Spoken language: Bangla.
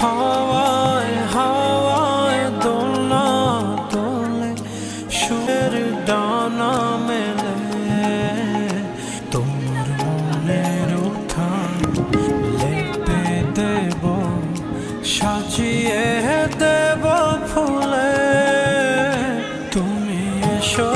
হাওয়ায় হাওয়ায় দোলা তোলে, সুরের ডানা মেলে। তোমার মনের উঠান লেপে দেব, সাজিয়ে দেব ফুলে। তুমি এসো